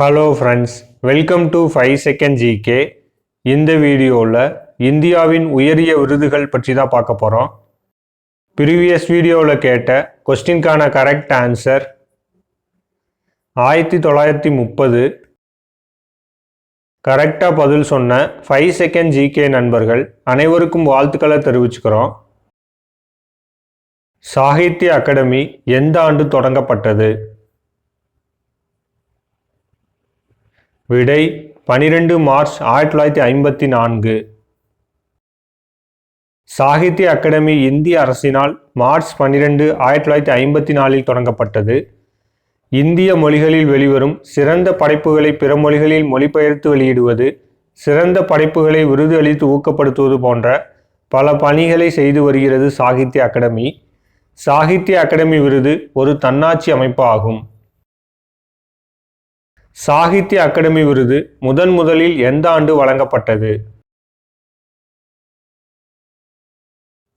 Hello friends welcome to five second GK இந்த வீடியோவில் இந்தியாவின் உயரிய விருதுகள் பற்றி தான் பார்க்க போகிறோம் ப்ரீவியஸ் வீடியோவில் கேட்ட கொஸ்டின்கான கரெக்ட் ஆன்சர் ஆயிரத்தி தொள்ளாயிரத்தி முப்பது. கரெக்டாக பதில் சொன்ன ஃபைவ் செகண்ட் ஜிகே நண்பர்கள் அனைவருக்கும் வாழ்த்துக்களை தெரிவிச்சுக்கிறோம். சாகித்ய அகாடமி எந்த ஆண்டு தொடங்கப்பட்டது? விடை பனிரெண்டு மார்ச் ஆயிரத்தி தொள்ளாயிரத்தி ஐம்பத்தி நான்கு. சாகித்ய அகாடமி இந்திய அரசினால் மார்ச் பன்னிரெண்டு ஆயிரத்தி தொள்ளாயிரத்தி ஐம்பத்தி நாலில் தொடங்கப்பட்டது. இந்திய மொழிகளில் வெளிவரும் சிறந்த படைப்புகளை பிற மொழிகளில் மொழிபெயர்த்து வெளியிடுவது சிறந்த படைப்புகளை விருது அளித்து ஊக்கப்படுத்துவது போன்ற பல பணிகளை செய்து வருகிறது சாகித்ய அகாடமி. சாகித்ய அகாடமி விருது ஒரு தன்னாட்சி அமைப்பு ஆகும். சாகித்ய அகாடமி விருது முதன் முதலில் எந்த ஆண்டு வழங்கப்பட்டது?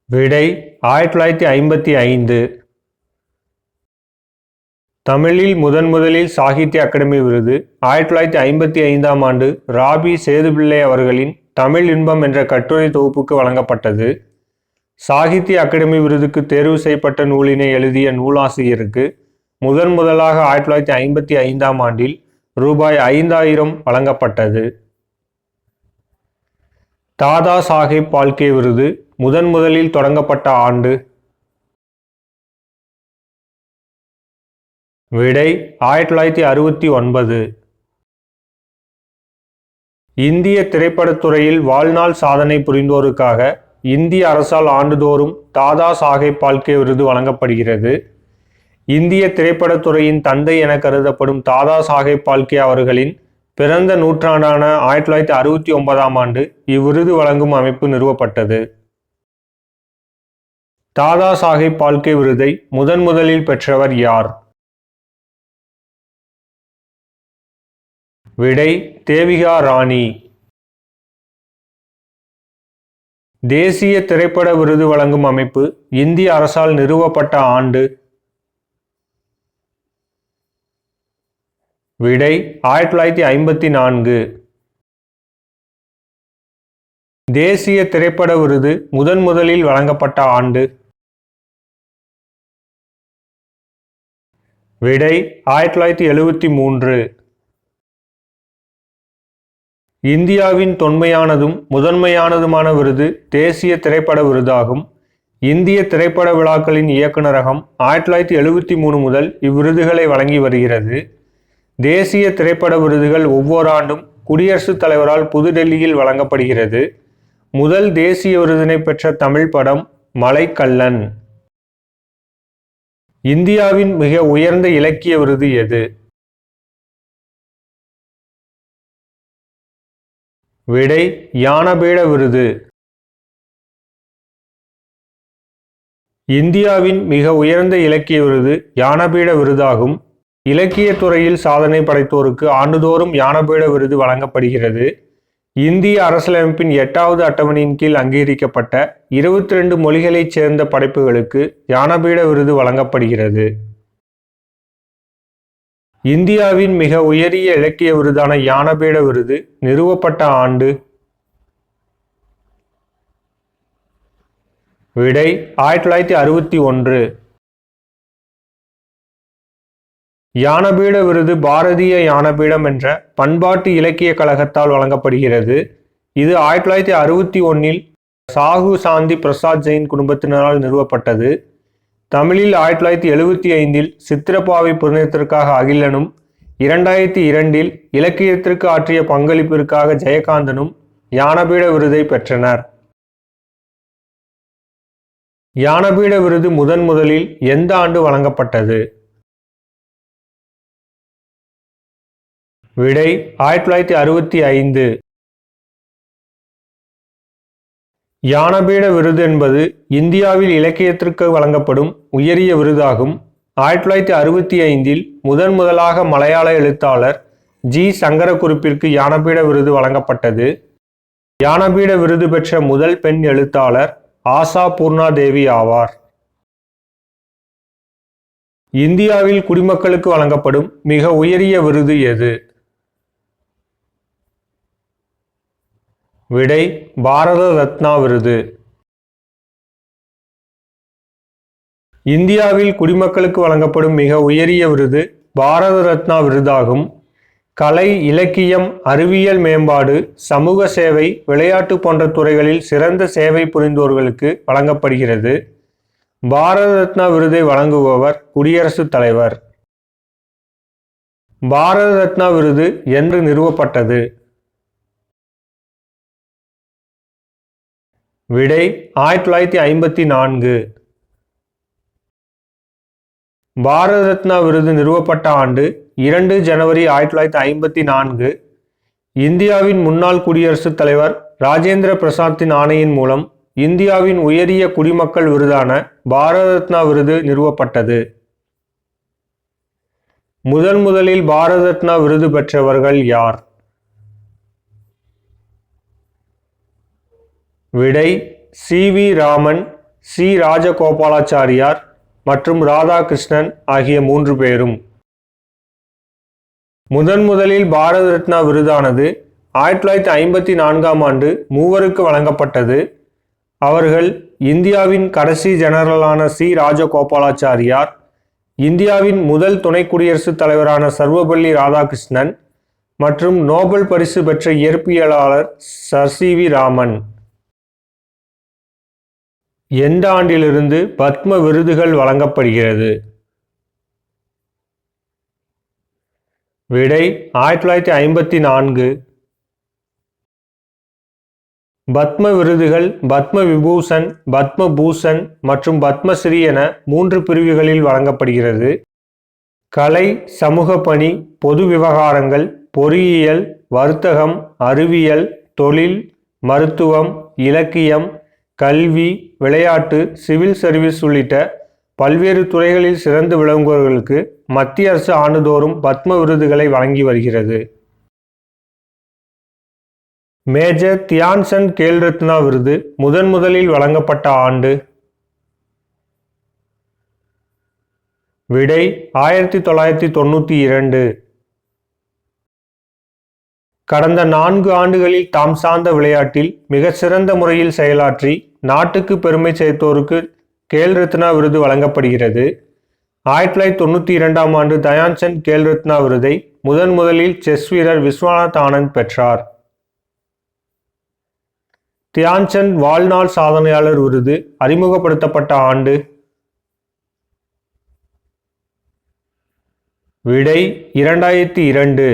விடை ஆயிரத்தி தொள்ளாயிரத்தி ஐம்பத்தி ஐந்து. தமிழில் முதன் முதலில் சாகித்ய அகாடமி விருது ஆயிரத்தி தொள்ளாயிரத்தி ஐம்பத்தி ஐந்தாம் ஆண்டு ராபி சேதுபிள்ளை அவர்களின் தமிழ் இன்பம் என்ற கட்டுரை தொகுப்புக்கு வழங்கப்பட்டது. சாகித்ய அகாடமி விருதுக்கு தேர்வு செய்யப்பட்ட நூலினை எழுதிய நூலாசிரியருக்கு முதன் முதலாக ஆயிரத்தி தொள்ளாயிரத்தி ஐம்பத்தி ஐந்தாம் ஆண்டில் ரூபாய் ஐந்தாயிரம் வழங்கப்பட்டது. தாதா சாஹேப் பால்கே விருது முதன் முதலில் தொடங்கப்பட்ட ஆண்டு. விடை ஆயிரத்தி தொள்ளாயிரத்தி அறுபத்தி ஒன்பது. இந்திய திரைப்படத்துறையில் வாழ்நாள் சாதனை புரிந்தோருக்காக இந்திய அரசால் ஆண்டுதோறும் தாதா சாஹேப் பால்கே விருது வழங்கப்படுகிறது. இந்திய திரைப்படத்துறையின் தந்தை என கருதப்படும் தாதா சாஹேப் பால்கே அவர்களின் பிறந்த நூற்றாண்டான ஆயிரத்தி தொள்ளாயிரத்தி அறுபத்தி ஒன்பதாம் ஆண்டு இவ்விருது வழங்கும் அமைப்பு நிறுவப்பட்டது. தாதா சாஹேப் பால்கே விருதை முதன் முதலில் பெற்றவர் யார்? விடை தேவிகா ராணி. தேசிய திரைப்பட விருது வழங்கும் அமைப்பு இந்திய அரசால் நிறுவப்பட்ட ஆண்டு விடை ஆயிரத்தி தொள்ளாயிரத்தி ஐம்பத்தி நான்கு. தேசிய திரைப்பட விருது முதன் முதலில் வழங்கப்பட்ட ஆண்டு. விடை ஆயிரத்தி தொள்ளாயிரத்தி எழுபத்தி மூன்று. இந்தியாவின் தொன்மையானதும் முதன்மையானதுமான விருது தேசிய திரைப்பட விருதாகும். இந்திய திரைப்பட விழாக்களின் இயக்குநரகம் ஆயிரத்தி தொள்ளாயிரத்தி எழுபத்தி மூணு முதல் இவ்விருதுகளை வழங்கி வருகிறது. தேசிய திரைப்பட விருதுகள் ஒவ்வொரு ஆண்டும் குடியரசுத் தலைவரால் புதுடெல்லியில் வழங்கப்படுகிறது. முதல் தேசிய விருதினை பெற்ற தமிழ் படம் மலைக்கல்லன். இந்தியாவின் மிக உயர்ந்த இலக்கிய விருது எது? விடை யானபீட விருது. இந்தியாவின் மிக உயர்ந்த இலக்கிய விருது யானபீட விருதாகும். இலக்கிய துறையில் சாதனை படைத்தோருக்கு ஆண்டுதோறும் யானபீட விருது வழங்கப்படுகிறது. இந்திய அரசியலமைப்பின் எட்டாவது அட்டவணையின் கீழ் அங்கீகரிக்கப்பட்ட இருபத்தி ரெண்டு மொழிகளைச் சேர்ந்த படைப்புகளுக்கு ஞானபீட விருது வழங்கப்படுகிறது. இந்தியாவின் மிக உயரிய இலக்கிய விருதான ஞானபீட விருது நிறுவப்பட்ட ஆண்டு விடை ஆயிரத்தி தொள்ளாயிரத்தி அறுபத்தி ஒன்று. யானபீட விருது பாரதிய யானபீடம் என்ற பண்பாட்டு இலக்கிய கழகத்தால் வழங்கப்படுகிறது. இது ஆயிரத்தி தொள்ளாயிரத்தி அறுபத்தி ஒன்னில் சாகு சாந்தி பிரசாத் ஜெயின் குடும்பத்தினரால் நிறுவப்பட்டது. தமிழில் ஆயிரத்தி தொள்ளாயிரத்தி எழுபத்தி ஐந்தில் சித்திரப்பாவை புதினத்திற்காக அகிலனும் இரண்டாயிரத்தி இரண்டில் இலக்கியத்திற்கு ஆற்றிய பங்களிப்பிற்காக ஜெயகாந்தனும் யானபீட விருதை பெற்றனர். யானபீட விருது முதன் முதலில் எந்த ஆண்டு வழங்கப்பட்டது? விடை ஆயிரத்தி தொள்ளாயிரத்தி அறுபத்தி ஐந்து. யானபீட விருது என்பது இந்தியாவில் இலக்கியத்திற்கு வழங்கப்படும் உயரிய விருதாகும். ஆயிரத்தி தொள்ளாயிரத்தி அறுபத்தி ஐந்தில் முதன் முதலாக மலையாள எழுத்தாளர் ஜி. சங்கரக்குறிப்பிற்கு யானபீட விருது வழங்கப்பட்டது. யானபீட விருது பெற்ற முதல் பெண் எழுத்தாளர் ஆசா பூர்ணாதேவி ஆவார். இந்தியாவில் குடிமக்களுக்கு வழங்கப்படும் மிக உயரிய விருது எது? விடை பாரத ரத்னா விருது. இந்தியாவில் குடிமக்களுக்கு வழங்கப்படும் மிக உயரிய விருது பாரத ரத்னா விருதாகும். கலை இலக்கியம் அறிவியல் மேம்பாடு சமூக சேவை விளையாட்டு போன்ற துறைகளில் சிறந்த சேவை புரிந்தோர்களுக்கு வழங்கப்படுகிறது. பாரத ரத்னா விருதை வழங்குபவர் குடியரசுத் தலைவர். பாரத ரத்னா விருது என்று நிறுவப்பட்டது. விடை ஆயிரத்தி தொள்ளாயிரத்தி ஐம்பத்தி நான்கு. பாரத ரத்னா விருது நிறுவப்பட்ட ஆண்டு இரண்டு ஜனவரி ஆயிரத்தி தொள்ளாயிரத்தி ஐம்பத்தி நான்கு. இந்தியாவின் முன்னாள் குடியரசுத் தலைவர் ராஜேந்திர பிரசாத்தின் ஆணையின் மூலம் இந்தியாவின் உயரிய குடிமக்கள் விருதான பாரத ரத்னா விருது நிறுவப்பட்டது. முதன் முதலில் பாரத ரத்னா விருது பெற்றவர்கள் யார்? விடை C V Raman C Rajagopalachari மற்றும் ராதாகிருஷ்ணன் ஆகிய மூன்று பேரும். முதன் முதலில் பாரத ரத்னா விருதானது ஆயிரத்தி தொள்ளாயிரத்தி ஐம்பத்தி நான்காம் ஆண்டு மூவருக்கு வழங்கப்பட்டது. அவர்கள் இந்தியாவின் கடைசி ஜெனரலான சி ராஜகோபாலாச்சாரியார் இந்தியாவின் முதல் துணை குடியரசுத் தலைவரான சர்வபள்ளி ராதாகிருஷ்ணன் மற்றும் நோபல் பரிசு பெற்ற இயற்பியலாளர் சர் சி வி ராமன். எந்த ஆண்டிலிருந்து பத்ம விருதுகள் வழங்கப்படுகிறது? விடை ஆயிரத்தி தொள்ளாயிரத்தி ஐம்பத்தி நான்கு. பத்ம விருதுகள் பத்ம விபூஷன் பத்ம பூஷன் மற்றும் பத்மஸ்ரீ என மூன்று பிரிவுகளில் வழங்கப்படுகிறது. கலை சமூக பணி பொது விவகாரங்கள் பொறியியல் வர்த்தகம் அறிவியல் தொழில் மருத்துவம் இலக்கியம் கல்வி விளையாட்டு சிவில் சர்வீஸ் உள்ளிட்ட பல்வேறு துறைகளில் சிறந்து விளங்குபவர்களுக்கு மத்திய அரசு ஆண்டுதோறும் பத்ம விருதுகளை வழங்கி வருகிறது. மேஜர் தியான்சந்த் கேல்ரத்னா விருது முதன் முதலில் வழங்கப்பட்ட ஆண்டு. விடை ஆயிரத்தி தொள்ளாயிரத்தி தொண்ணூற்றி இரண்டு. கடந்த நான்கு ஆண்டுகளில் தாம் சார்ந்த விளையாட்டில் மிக சிறந்த முறையில் செயலாற்றி நாட்டுக்கு பெருமை சேர்த்தோருக்கு கேல் ரத்னா விருது வழங்கப்படுகிறது. ஆயிரத்தி தொள்ளாயிரத்தி தொண்ணூற்றி இரண்டாம் ஆண்டு தயான்சந்த் கேல் ரத்னா விருதை முதன் முதலில் செஸ் வீரர் விஸ்வநாத் ஆனந்த் பெற்றார். தியான்சந்த் வாழ்நாள் சாதனையாளர் விருது அறிமுகப்படுத்தப்பட்ட ஆண்டு விடை இரண்டாயிரத்தி இரண்டு.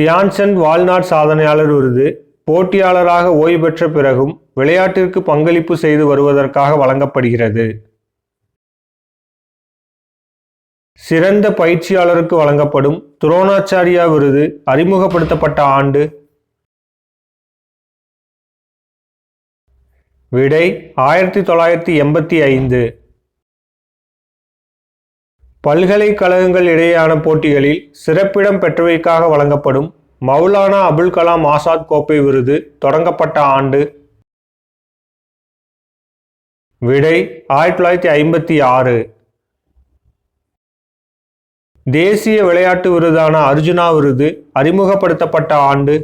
தியான்சந்த் வாழ்நாள் சாதனையாளர் விருது போட்டியாளராக ஓய்வு பெற்ற பிறகும் விளையாட்டிற்கு பங்களிப்பு செய்து வருவதற்காக வழங்கப்படுகிறது. சிறந்த பயிற்சியாளருக்கு வழங்கப்படும் துரோணாச்சாரியா விருது அறிமுகப்படுத்தப்பட்ட ஆண்டு. விடை ஆயிரத்தி தொள்ளாயிரத்தி எண்பத்தி ஐந்து. பல்கலைக்கழகங்கள் இடையேயான போட்டிகளில் சிறப்பிடம் பெற்றவைக்காக வழங்கப்படும் மௌலானா அபுல் கலாம் ஆசாத் கோப்பை விருது தொடங்கப்பட்ட ஆண்டு. விடை ஆயிரத்தி தொள்ளாயிரத்தி ஐம்பத்தி ஆறு. தேசிய விளையாட்டு விருதான அர்ஜுனா விருது அறிமுகப்படுத்தப்பட்ட ஆண்டு.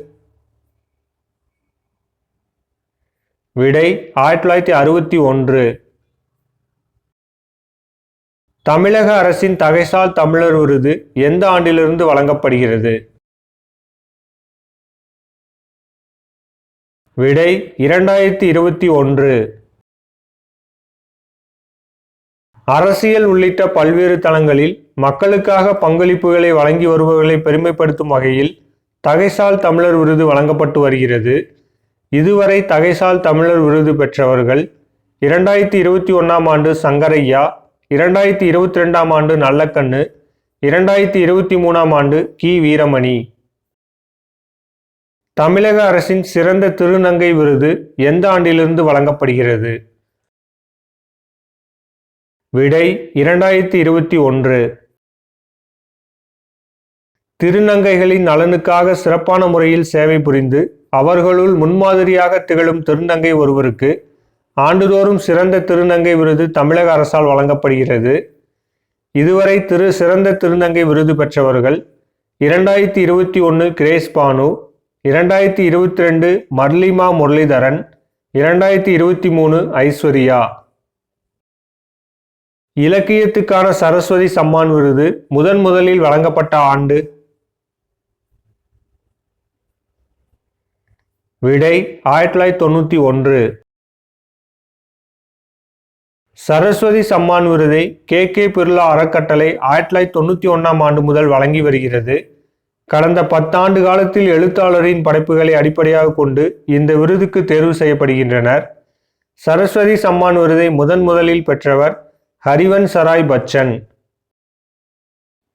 விடை ஆயிரத்தி தொள்ளாயிரத்தி அறுபத்தி ஒன்று. தமிழக அரசின் தகைசால் தமிழர் விருது எந்த ஆண்டிலிருந்து வழங்கப்படுகிறது? விடை இரண்டாயிரத்தி இருபத்தி ஒன்று. அரசியல் உள்ளிட்ட பல்வேறு தளங்களில் மக்களுக்காக பங்களிப்புகளை வழங்கி வருபவர்களை பெருமைப்படுத்தும் வகையில் தகைசால் தமிழர் விருது வழங்கப்பட்டு வருகிறது. இதுவரை தகைசால் தமிழர் விருது பெற்றவர்கள் இரண்டாயிரத்தி இருபத்தி ஒன்றாம் ஆண்டு சங்கரையா இரண்டாயிரத்தி இருபத்தி ரெண்டாம் ஆண்டு நல்லக்கண்ணு இரண்டாயிரத்தி இருபத்தி மூணாம் ஆண்டு கி. வீரமணி. தமிழக அரசின் சிறந்த திருநங்கை விருது எந்த ஆண்டிலிருந்து வழங்கப்படுகிறது? விடை இரண்டாயிரத்தி இருபத்தி ஒன்று. திருநங்கைகளின் நலனுக்காக சிறப்பான முறையில் சேவை புரிந்து அவர்களுள் முன்மாதிரியாக திகழும் திருநங்கை ஒருவருக்கு ஆண்டுதோறும் சிறந்த திருநங்கை விருது தமிழக அரசால் வழங்கப்படுகிறது. இதுவரை திரு சிறந்த திருநங்கை விருது பெற்றவர்கள் இரண்டாயிரத்தி இருபத்தி ஒன்று கிரேஸ் பானு இரண்டாயிரத்தி இருபத்தி ரெண்டு மர்லிமா முரளிதரன் இரண்டாயிரத்தி இருபத்தி மூணு ஐஸ்வர்யா. இலக்கியத்துக்கான சரஸ்வதி சம்மான் விருது முதன் முதலில் வழங்கப்பட்ட ஆண்டு. விடை ஆயிரத்தி தொள்ளாயிரத்தி தொண்ணூற்றி ஒன்று. சரஸ்வதி சம்மான் விருதை கே கே பிர்லா அறக்கட்டளை ஆயிரத்தி தொள்ளாயிரத்தி தொண்ணூற்றி ஒன்றாம் ஆண்டு முதல் வழங்கி வருகிறது. கடந்த பத்தாண்டு காலத்தில் எழுத்தாளரின் படைப்புகளை அடிப்படையாக கொண்டு இந்த விருதுக்கு தேர்வு செய்யப்படுகின்றனர். சரஸ்வதி சம்மான் விருதை முதன் முதலில் பெற்றவர் ஹரிவன் சராய் பச்சன்.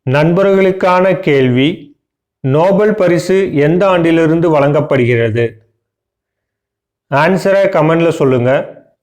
நண்பர்களுக்கான கேள்வி நோபல் பரிசு எந்த ஆண்டிலிருந்து வழங்கப்படுகிறது? ஆன்சரை கமெண்டில் சொல்லுங்கள்